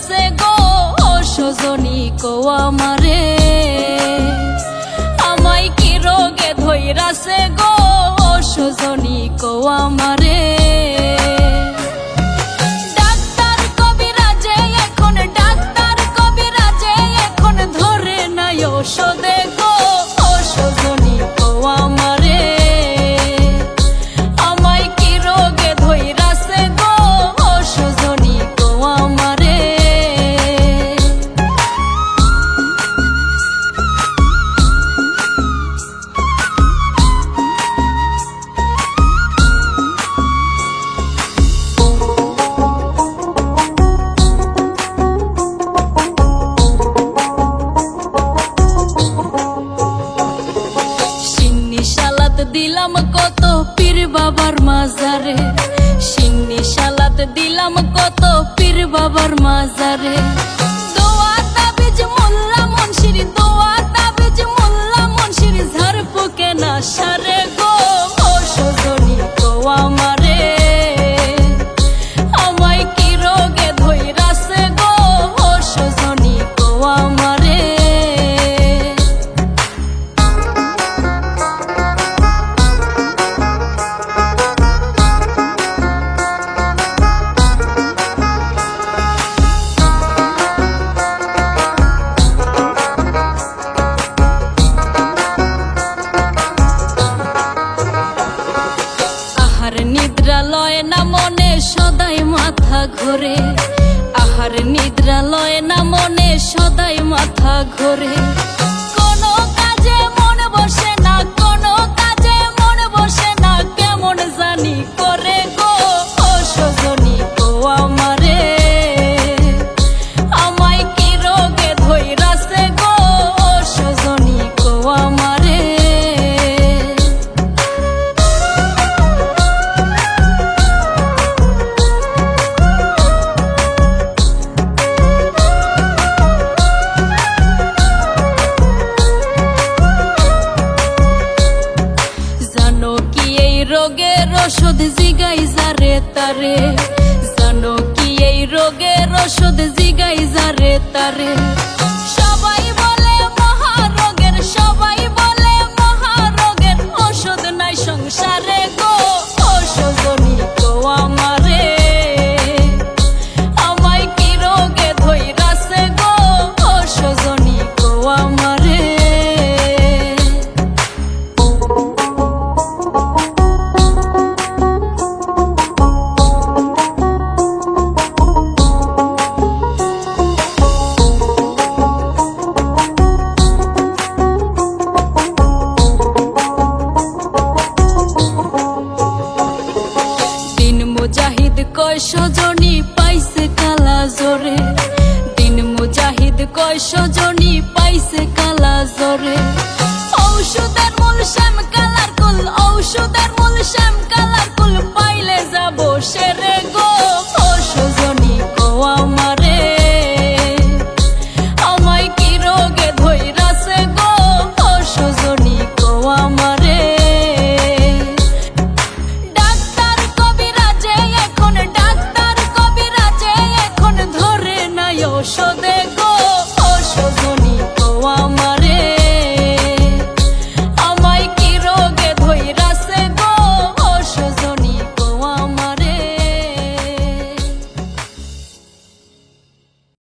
ধৈরাছে গো সজনী কো আমারে। আমায় কি রোগে ধৈরাছে গো সজনী কো আমারে। দিলাম কত পীর বাবার মাজারে। সিন্নি সালাত দিলাম কত পীর বাবার মাজারে। দোয়া তাবিজ মোল্লা মনসির, দোয়া তাবিজ মোল্লা মনসির, ঝাড়ফুকে না সারে। ঘোরে। আহার নিদ্রা লয় না মনে সদাই মাথা ঘোরে। ওষুধ জিগাই যারে তারে। জানো কি এই রোগের ওষুধ জিগাই যারে তারে। সবাই বলে মহারোগের, সবাই বলে মহারোগের। ওষুধ নাই সংসারে গো ওষুধনি আমারে। আমায় কি রোগে ধৈরাছে গো ওষুধনি গো আমারে। সজনী পাইছে কালা জরে ঔষধের মূল শ্যাম কালার কুল, ঔষধের মূল শ্যাম কালার কুল, পাইলে যাব সেরে গো। আমায় কি রোগে ধৈরাছে গো? এখন, ডাক্তার এখন ধরে নাই